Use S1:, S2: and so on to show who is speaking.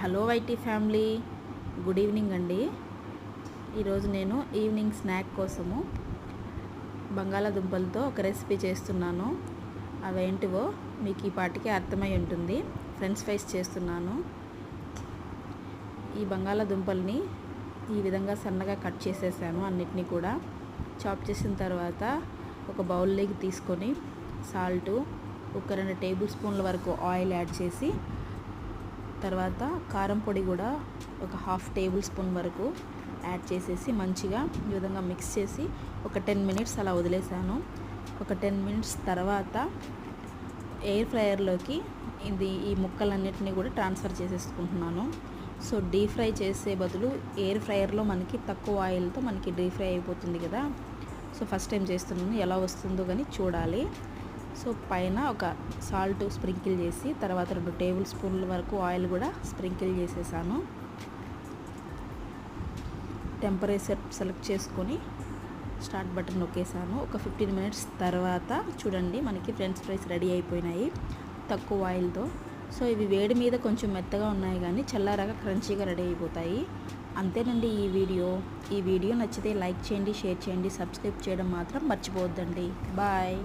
S1: Hello YT family. Good evening అండి. ఈరోజు నేను ఈవినింగ్ స్నాక్ కోసము బంగాళాదుంపలతో ఒక రెసిపీ చేస్తున్నాను. అవేంటివో మీకు ఈ పాటికి అర్థమై ఉంటుంది. ఫ్రెంచ్ ఫ్రైస్ చేస్తున్నాను. ఈ బంగాళాదుంపల్ని ఈ విధంగా సన్నగా కట్ చేసేసాను అన్నిటినీ కూడా. చాప్ చేసిన తర్వాత ఒక బౌల్లోకి తీసుకొని సాల్టు ఒక రెండు టేబుల్ స్పూన్ల వరకు ఆయిల్ యాడ్ చేసి తర్వాత కారం పొడి కూడా ఒక హాఫ్ టేబుల్ స్పూన్ వరకు యాడ్ చేసేసి మంచిగా ఈ విధంగా మిక్స్ చేసి ఒక టెన్ మినిట్స్ అలా వదిలేసాను. ఒక టెన్ మినిట్స్ తర్వాత ఎయిర్ ఫ్రైయర్లోకి ఇది ఈ ముక్కలన్నిటిని కూడా ట్రాన్స్ఫర్ చేసేసుకుంటున్నాను. సో డీప్ ఫ్రై చేసే బదులు ఎయిర్ ఫ్రైయర్లో మనకి తక్కువ ఆయిల్తో మనకి డీప్ ఫ్రై అయిపోతుంది కదా. సో ఫస్ట్ టైం చేస్తున్నాను. ఎలా వస్తుందో కానీ చూడాలి. సో పైన ఒక సాల్ట్ స్ప్రింకిల్ చేసి తర్వాత రెండు టేబుల్ స్పూన్ల వరకు ఆయిల్ కూడా స్ప్రింకిల్ చేసేసాను. టెంపరేచర్ సెలెక్ట్ చేసుకొని స్టార్ట్ బటన్ నొక్కేసాను. ఒక ఫిఫ్టీన్ మినిట్స్ తర్వాత చూడండి మనకి ఫ్రెంచ్ ఫ్రైస్ రెడీ అయిపోయినాయి తక్కువ ఆయిల్తో. సో ఇవి వేడి మీద కొంచెం మెత్తగా ఉన్నాయి కానీ చల్లారాగా క్రంచీగా రెడీ అయిపోతాయి. అంతేనండి ఈ వీడియో. ఈ వీడియో నచ్చితే లైక్ చేయండి షేర్ చేయండి సబ్స్క్రైబ్ చేయడం మాత్రం మర్చిపోవద్దండి. బాయ్.